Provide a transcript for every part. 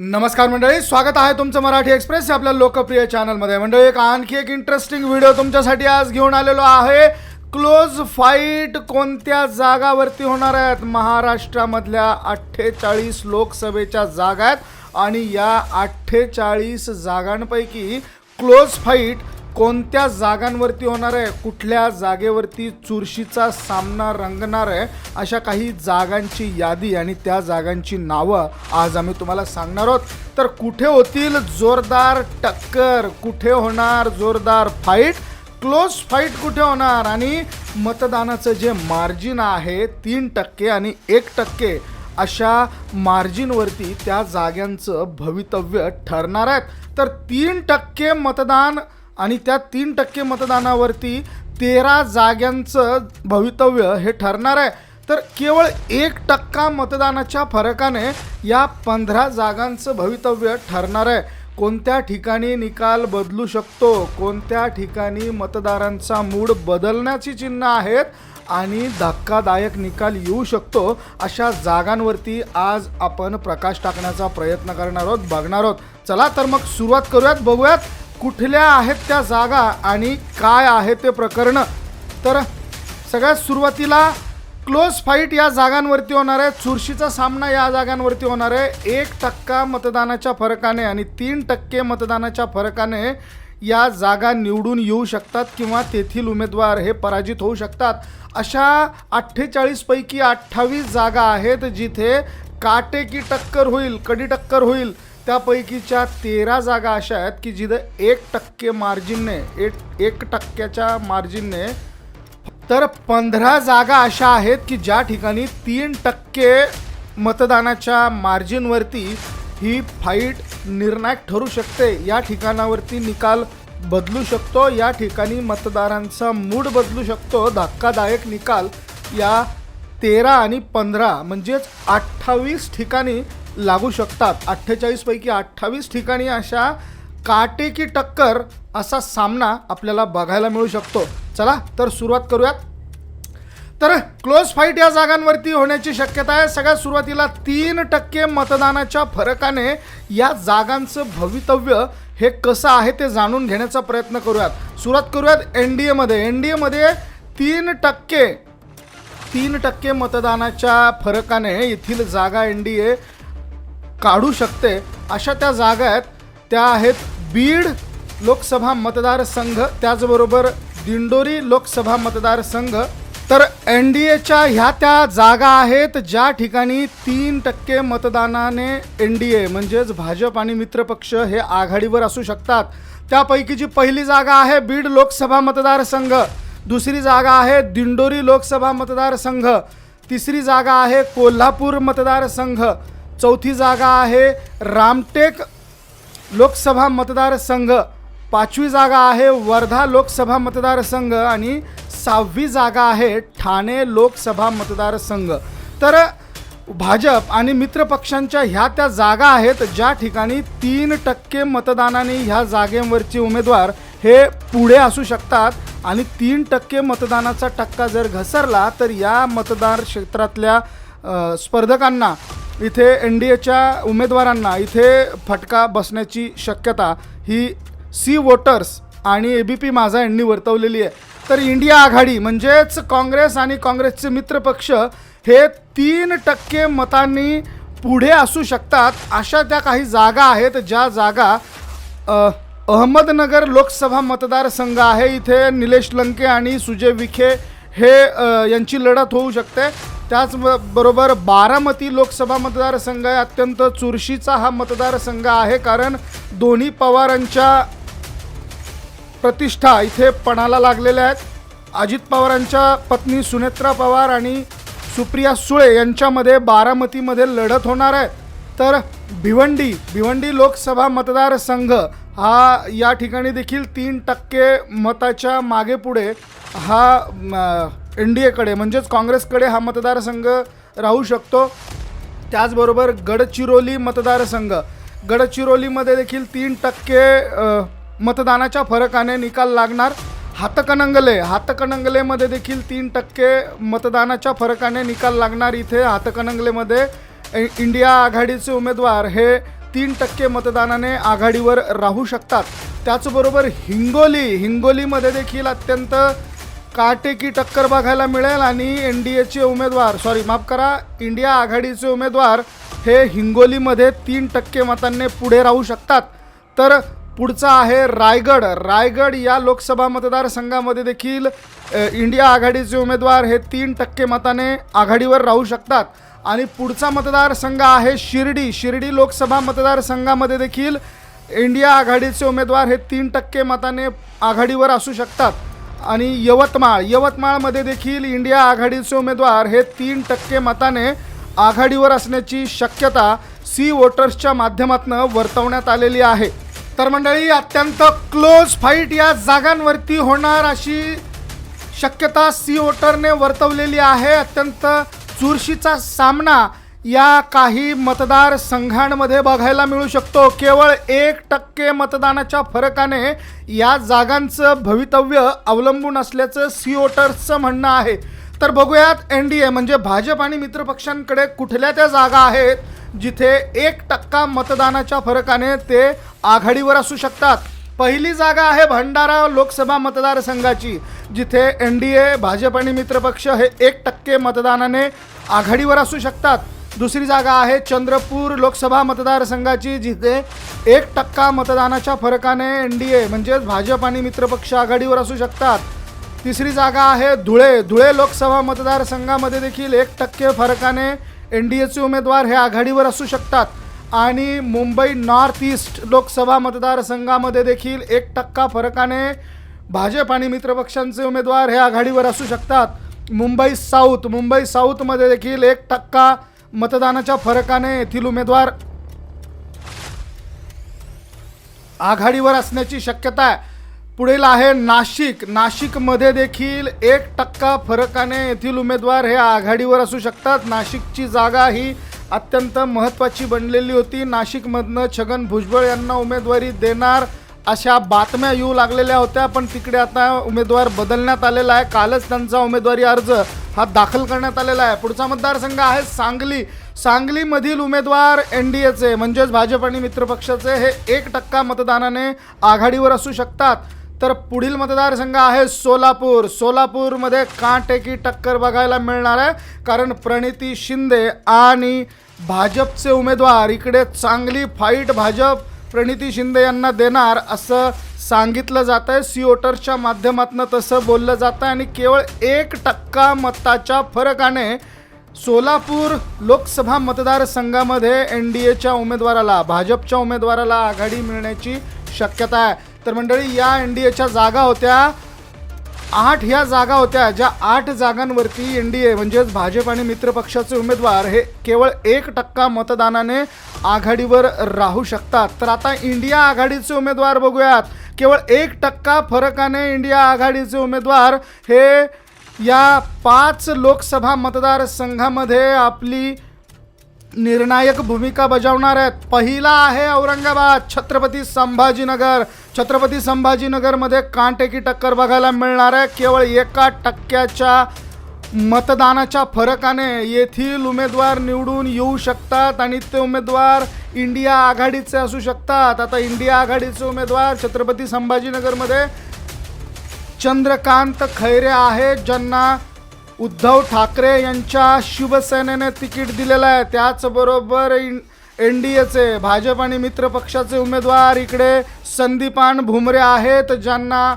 नमस्कार मंडळी स्वागत आहे तुमचं मराठी एक्सप्रेस आपल्या लोकप्रिय चॅनलमध्ये. मंडळी एक आणखी एक इंटरेस्टिंग व्हिडिओ तुमच्यासाठी आज घेऊन आलेलो आहे. क्लोज फाईट कोणत्या जागावरती होणार आहेत? महाराष्ट्रामधल्या अठ्ठेचाळीस लोकसभेच्या जागा आहेत आणि या अठ्ठेचाळीस जागांपैकी क्लोज फाईट कोणत्या जागांवरती होणार आहे? कुठल्या जागेवरती चुरशीचा सामना रंगणार आहे? अशा काही जागांची यादी आणि त्या जागांची नावं आज आम्ही तुम्हाला सांगणार आहोत. तर कुठे होतील जोरदार टक्कर? कुठे होणार जोरदार फाईट क्लोज फाईट कुठे होणार? आणि मतदानाचं जे मार्जिन आहे तीन टक्के आणि एक टक्के अशा मार्जिनवरती त्या जाग्यांचं भवितव्य ठरणार आहेत तर तीन टक्के मतदान आणि त्या तीन टक्के मतदानावरती तेरा जाग्यांचं भवितव्य हे ठरणार आहे. तर केवळ एक टक्का मतदानाच्या फरकाने या पंधरा जागांचं भवितव्य ठरणार आहे. कोणत्या ठिकाणी निकाल बदलू शकतो कोणत्या ठिकाणी मतदारांचा मूड बदलण्याची चिन्ह आहेत आणि धक्कादायक निकाल येऊ शकतो अशा जागांवरती आज आपण प्रकाश टाकण्याचा प्रयत्न करणार आहोत बघणार आहोत. चला तर मग सुरुवात करूयात बघूयात. कुठल्या आहेत त्या जागा आणि काय आहे ते प्रकरण? तर सगळ्यात सुरुवातीला क्लोज फाईट या जागांवरती होणार आहे. चुरशीचा सामना या जागांवरती होणार आहे. एक टक्का मतदानाच्या फरकाने आणि तीन टक्के मतदानाच्या फरकाने या जागा निवडून येऊ शकतात किंवा तेथील उमेदवार हे पराजित होऊ शकतात. अशा अठ्ठेचाळीसपैकी अठ्ठावीस जागा आहेत जिथे काटे की टक्कर होईल कडी टक्कर होईल. त्यापैकीच्या तेरा जागा अशा आहेत की जिथं एक टक्के मार्जिनने एक एक टक्क्याच्या मार्जिनने तर पंधरा जागा अशा आहेत की ज्या ठिकाणी तीन टक्के मतदानाच्या मार्जिनवरती ही फाईट निर्णायक ठरू शकते. या ठिकाणावरती निकाल बदलू शकतो या ठिकाणी मतदारांचा मूड बदलू शकतो. धक्कादायक निकाल या तेरा आणि पंधरा म्हणजेच अठ्ठावीस ठिकाणी लागू शकतात. अठ्ठेचाळीसपैकी अठ्ठावीस ठिकाणी अशा काटेकी टक्कर असा सामना आपल्याला बघायला मिळू शकतो. चला तर सुरुवात करूयात. तर क्लोज फाईट या जागांवरती होण्याची शक्यता आहे. सगळ्यात सुरुवातीला तीन टक्के मतदानाच्या फरकाने या जागांचं भवितव्य हे कसं आहे ते जाणून घेण्याचा प्रयत्न करूयात. सुरुवात करूयात एन डी एमध्ये एन डी एमध्ये तीन टक्के तीन टक्के मतदानाच्या फरकाने येथील जागा एन डी ए काढू शकते. अशा त्या जागा आहेत. त्या आहेत बीड लोकसभा मतदारसंघ त्याचबरोबर दिंडोरी लोकसभा मतदारसंघ. तर एन डी एच्या ह्या त्या जागा आहेत ज्या ठिकाणी तीन टक्के मतदानाने एन डी ए म्हणजेच भाजप आणि मित्रपक्ष हे आघाडीवर असू शकतात. त्यापैकी जी पहिली जागा आहे बीड लोकसभा मतदारसंघ. दुसरी जागा आहे दिंडोरी लोकसभा मतदारसंघ. तिसरी जागा आहे कोल्हापूर मतदारसंघ. चौथी जागा आहे रामटेक लोकसभा मतदारसंघ. पाचवी जागा आहे वर्धा लोकसभा मतदारसंघ आणि सहावी जागा आहे ठाणे लोकसभा मतदारसंघ. तर भाजप आणि मित्रपक्षांच्या ह्या त्या जागा आहेत ज्या ठिकाणी तीन टक्के मतदानाने ह्या जागेवरचे उमेदवार हे पुढे असू शकतात आणि तीन टक्के मतदानाचा टक्का जर घसरला तर या मतदार क्षेत्रातल्या स्पर्धकांना इथे एन डी एच्या उमेदवारांना इथे फटका बसण्याची शक्यता ही सी वोटर्स आणि ए बी पी माझा यांनी वर्तवलेली आहे. तर इंडिया आघाडी म्हणजेच काँग्रेस आणि काँग्रेसचे मित्रपक्ष हे तीन टक्के मतांनी पुढे असू शकतात अशा त्या काही जागा आहेत ज्या जागा अहमदनगर लोकसभा मतदारसंघ आहे. इथे निलेश लंके आणि सुजय विखे हे यांची लढत होऊ शकते. त्याचबरोबर बारामती लोकसभा मतदारसंघ आहे. अत्यंत चुरशीचा हा मतदारसंघ आहे कारण दोन्ही पवारांच्या प्रतिष्ठा इथे पणाला लागलेल्या आहेत. अजित पवारांच्या पत्नी सुनेत्रा पवार आणि सुप्रिया सुळे यांच्यामध्ये बारामतीमध्ये लढत होणार आहे. तर भिवंडी भिवंडी लोकसभा मतदारसंघ हा या ठिकाणी देखील तीन टक्के मताच्या मागे पुढे हा एन डी एकडे म्हणजेच काँग्रेसकडे हा मतदारसंघ राहू शकतो. त्याचबरोबर गडचिरोली मतदारसंघ. गडचिरोलीमध्ये देखील तीन टक्के मतदानाच्या फरकाने निकाल लागणार. हातकणंगले हातकणंगलेमध्ये देखील तीन टक्के मतदानाच्या फरकाने निकाल लागणार. इथे हातकणंगलेमध्ये इंडिया आघाडीचे उमेदवार हे तीन टक्के मतदानाने आघाडीवर राहू शकतात. त्याचबरोबर हिंगोली हिंगोलीमध्ये देखील अत्यंत काटेकी टक्कर बघायला मिळेल आणि एन डी एचे उमेदवार सॉरी माफ करा इंडिया आघाडीचे उमेदवार हे हिंगोलीमध्ये तीन टक्के मतांनी पुढे राहू शकतात. तर पुढचा आहे रायगड. रायगड या लोकसभा मतदारसंघामध्ये देखील इंडिया आघाडीचे उमेदवार हे तीन टक्के मताने आघाडीवर राहू शकतात. आणि पुढचा मतदारसंघ आहे शिर्डी. शिर्डी लोकसभा मतदारसंघामध्ये देखील इंडिया आघाडीचे उमेदवार हे तीन टक्के मताने आघाडीवर असू शकतात. आणि यवतमाळ यवतमाळमध्ये देखील इंडिया आघाडीचे उमेदवार हे तीन टक्के मताने आघाडीवर असण्याची शक्यता सी वोटर्सच्या माध्यमातून वर्तवण्यात आलेली आहे. तर मंडळी अत्यंत क्लोज फाईट या जागांवरती होणार अशी शक्यता सी वोटरने वर्तवलेली आहे. अत्यंत चुरशीचा सामना या काही मतदारसंघांमध्ये बघायला मिळू शकतो. केवळ एक टक्के मतदानाच्या फरकाने या जागांचं भवितव्य अवलंबून असल्याचं सीओटर्सचं म्हणणं आहे. तर बघूयात एन डी ए म्हणजे भाजप आणि मित्रपक्षांकडे कुठल्या त्या जागा आहेत जिथे एक टक्का मतदानाच्या फरकाने ते आघाडीवर असू शकतात? पहिली जागा आहे भंडारा लोकसभा मतदारसंघाची जिथे एन डी ए भाजप आणि मित्रपक्ष हे एक टक्के मतदानाने आघाडीवर असू शकतात. दुसरी जागा आहे चंद्रपूर लोकसभा मतदारसंघाची जिथे एक टक्का मतदानाच्या फरकाने एन डी ए म्हणजेच भाजप आणि मित्रपक्ष आघाडीवर असू शकतात. तिसरी जागा आहे धुळे धुळे लोकसभा मतदारसंघामध्ये देखील एक टक्के फरकाने एन डी एचे उमेदवार हे आघाडीवर असू शकतात. आणि मुंबई नॉर्थ ईस्ट लोकसभा मतदारसंघामध्ये देखील एक टक्का फरकाने भाजप आणि मित्रपक्षांचे उमेदवार हे आघाडीवर असू शकतात. मुंबई साऊथ मुंबई साऊथमध्ये देखील एक टक्का मतदानाच्या फरकाने येथील उमेदवार आघाडीवर असण्याची शक्यता आहे. पुढील आहे नाशिक. नाशिकमध्ये देखील एक टक्का फरकाने येथील उमेदवार हे आघाडीवर असू शकतात. नाशिकची जागा ही अत्यंत महत्त्वाची बनलेली होती. नाशिकमधनं छगन भुजबळ यांना उमेदवारी देणार अशा बातम्या येऊ लागलेल्या होत्या पण तिकडे आता उमेदवार बदलण्यात आलेला आहे. कालच त्यांचा उमेदवारी अर्ज हा दाखल करण्यात आलेला आहे. पुढचा मतदारसंघ आहे सांगली. सांगलीमधील उमेदवार एन डी एचे म्हणजेच भाजप आणि मित्रपक्षाचे हे एक टक्का मतदानाने आघाडीवर असू शकतात. तर पुढील मतदारसंघ आहे सोलापूर. सोलापूरमध्ये काटेकी टक्कर बघायला मिळणार आहे. कारण प्रणिती शिंदे आणि भाजपचे उमेदवार इकडे चांगली फाईट भाजप प्रणिती शिंदे यांना देणार असं सांगितलं जात आहे. सीओटरच्या माध्यमातून तसं बोललं जातं आणि केवळ एक टक्का मताच्या फरकाने सोलापूर लोकसभा मतदारसंघामध्ये एन डी एच्या उमेदवाराला भाजपच्या उमेदवाराला आघाडी मिळण्याची शक्यता आहे. तर मंडळी या एन डी एच्या जागा होत्या. आठ ह्या जागा होत्या ज्या आठ जागांवरती एन डी ए म्हणजेच भाजप आणि मित्र पक्षाचे उमेदवार हे केवळ एक टक्का मतदानाने आघाडीवर राहू शकतात. तर आता इंडिया आघाडीचे उमेदवार बघूयात. केवळ एक टक्का फरकाने इंडिया आघाडीचे उमेदवार हे या पाच लोकसभा मतदारसंघामध्ये आपली निर्णायक भूमिका बजावणार आहेत. पहिला आहे औरंगाबाद छत्रपती संभाजीनगर. छत्रपती संभाजीनगरमध्ये कांटेकी टक्कर बघायला मिळणार आहे. केवळ एका टक्क्याच्या मतदानाच्या फरकाने येथील उमेदवार निवडून येऊ शकतात आणि ते उमेदवार इंडिया आघाडीचे असू शकतात. आता इंडिया आघाडीचे उमेदवार छत्रपती संभाजीनगरमध्ये चंद्रकांत खैरे आहेत ज्यांना उद्धव ठाकरे यांच्या शिवसेनेने तिकीट दिलेलं आहे. त्याचबरोबर एन डी एचे भाजप आणि मित्र पक्षाचे उमेदवार इकडे संदीपान भुमरे आहेत ज्यांना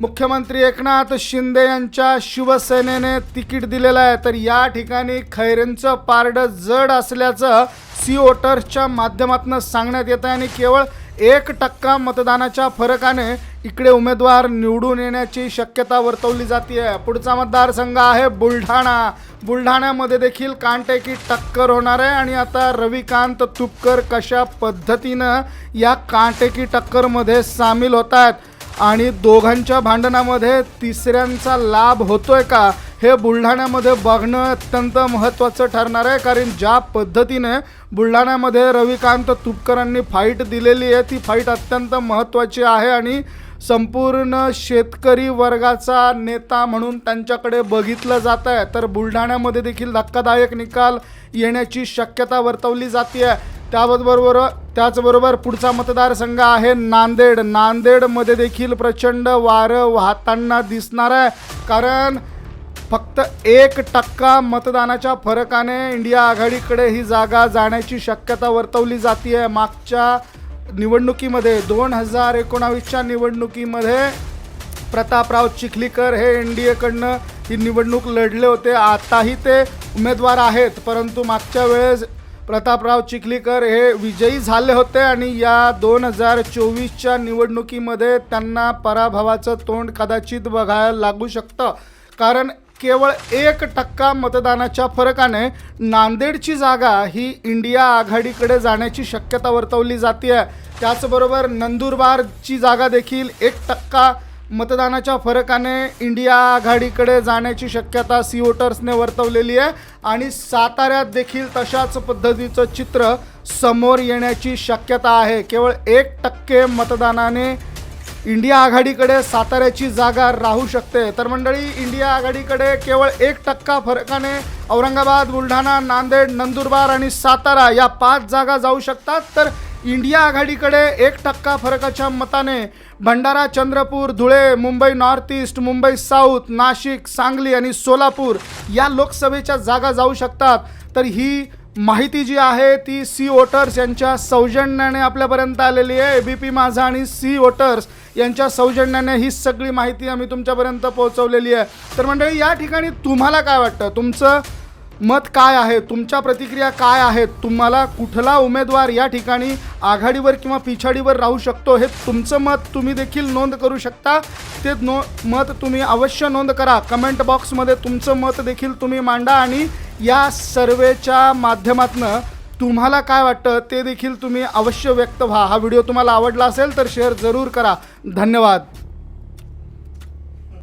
मुख्यमंत्री एकनाथ शिंदे यांच्या शिवसेनेने तिकीट दिलेलं आहे. तर या ठिकाणी खैरेंचं पारडं जड असल्याचं सी वोटर्सच्या माध्यमातून सांगण्यात येतं आणि केवळ एक टक्का मतदानाच्या फरकाने इकडे उमेदवार निवडून येण्याची शक्यता वर्तवली जाते आहे पुढचा मतदारसंघ आहे बुलढाणा. बुलढाण्यामध्ये देखील कांटेकी टक्कर होणार आहे आणि आता रविकांत तुपकर कशा पद्धतीनं या कांटेकी टक्करमध्ये सामील होत आहेत आणि दोघांच्या भांडणामध्ये तिसऱ्यांचा लाभ होतोय का हे बुलढाण्यामध्ये बघणं अत्यंत महत्त्वाचं ठरणार आहे. कारण ज्या पद्धतीने बुलढाण्यामध्ये रविकांत तुपकरांनी फाईट दिलेली आहे ती फाईट अत्यंत महत्त्वाची आहे आणि संपूर्ण शेतकरी वर्गाचा नेता म्हणून त्यांच्याकडे बघितलं जात आहे तर बुलढाण्यामध्ये देखील धक्कादायक निकाल येण्याची शक्यता वर्तवली जाते त्याबरोबर त्याचबरोबर पुढचा मतदारसंघ आहे नांदेड. नांदेडमध्ये देखील प्रचंड वारं वाहताना दिसणार आहे. कारण फक्त एक टक्का मतदानाच्या फरकाने इंडिया आघाडीकडे ही जागा जाण्याची शक्यता वर्तवली जाते आहे मागच्या निवडणुकीमध्ये दोन हजार एकोणावीसच्या निवडणुकीमध्ये प्रतापराव चिखलीकर हे एन डी एकडनं ही निवडणूक लढले होते. आताही ते उमेदवार आहेत परंतु मागच्या वेळेस प्रतापराव चिखलीकर हे विजयी झाले होते आणि या दोन हजार चोवीसच्या निवडणुकीमध्ये त्यांना पराभवाचं तोंड कदाचित बघायला लागू शकतं. कारण केवळ एक टक्का मतदानाच्या फरकाने नांदेडची जागा ही इंडिया आघाडीकडे जाण्याची शक्यता वर्तवली जाते आहे त्याचबरोबर नंदुरबारची जागा देखील एक टक्का मतदानाच्या फरकाने इंडिया आघाडीकडे जाण्याची शक्यता सी वोटर्सने वर्तवलेली आहे. आणि साताऱ्यात देखील तशाच पद्धतीचं चित्र समोर येण्याची शक्यता आहे. केवळ एक टक्के मतदानाने इंडिया आघाडीकडे साताऱ्याची जागा राहू शकते. तर मंडळी इंडिया आघाडीकडे केवळ एक टक्का फरकाने औरंगाबाद बुलढाणा नांदेड नंदुरबार आणि सातारा या पाच जागा जाऊ शकतात. तर इंडिया आघाडीकडे एक टक्का फरकाच्या मताने Bhandara Chandrapur Dhule Mumbai north east Mumbai south Nashik Sangli आणि सोलापूर या लोकसभेच्या जागा जाऊ शकतात. तर ही माहिती जी आहे ती सी वोटर्स यांच्या सौजन्याने आपल्यापर्यंत आलेली आहे. बी पी माझा आणि सी वोटर्स यांच्या सौजन्याने ही सगळी माहिती आम्ही तुमच्यापर्यंत पोहोचवलेली आहे. तर मंडळी या ठिकाणी तुम्हाला काय वाटतं? तुमचं मत काय आहे? तुमच्या प्रतिक्रिया काय आहेत? तुम्हाला कुठला उमेदवार या ठिकाणी आघाडीवर किंवा पिछाडीवर राहू शकतो हे तुमचं मत तुम्ही देखील नोंद करू शकता. ते नो मत तुम्ही अवश्य नोंद करा. कमेंट बॉक्समध्ये तुमचं मत देखील तुम्ही मांडा आणि या सर्वेच्या माध्यमातनं तुम्हाला काय वाटतं ते देखील तुम्ही अवश्य व्यक्त व्हा. हा व्हिडिओ तुम्हाला आवडला असेल तर शेअर जरूर करा. धन्यवाद.